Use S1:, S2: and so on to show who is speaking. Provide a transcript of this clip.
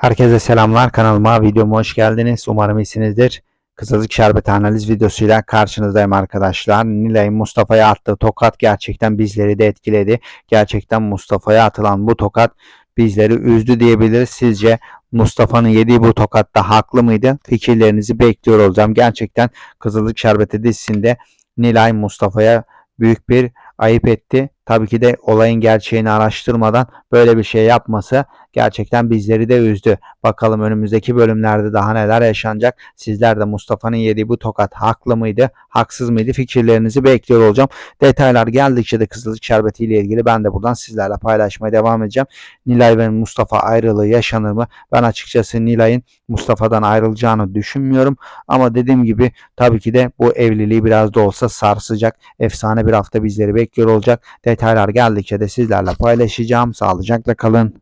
S1: Herkese selamlar kanalıma videoma hoş geldiniz. Umarım iyisinizdir. Kısacık şerbet analiz videosuyla karşınızdayım arkadaşlar. Nilay'ın Mustafa'ya attığı tokat gerçekten bizleri de etkiledi. Gerçekten Mustafa'ya atılan bu tokat bizleri üzdü diyebiliriz. Sizce Mustafa'nın yediği bu tokatta haklı mıydı? Fikirlerinizi bekliyor olacağım. Gerçekten Kızılcık Şerbeti dizisinde Nilay Mustafa'ya büyük bir ayıp etti. Tabii ki de olayın gerçeğini araştırmadan böyle bir şey yapması gerçekten bizleri de üzdü. Bakalım önümüzdeki bölümlerde daha neler yaşanacak. Sizler de Mustafa'nın yediği bu tokat haklı mıydı, haksız mıydı fikirlerinizi bekliyor olacağım. Detaylar geldikçe de Kızılcık Şerbeti ile ilgili ben de buradan sizlerle paylaşmaya devam edeceğim. Nilay ve Mustafa ayrılığı yaşanır mı? Ben açıkçası Nilay'ın Mustafa'dan ayrılacağını düşünmüyorum. Ama dediğim gibi tabii ki de bu evliliği biraz da olsa sarsacak. Efsane bir hafta bizleri bekliyor olacak. Detaylar geldikçe de sizlerle paylaşacağım. Sağlıcakla kalın.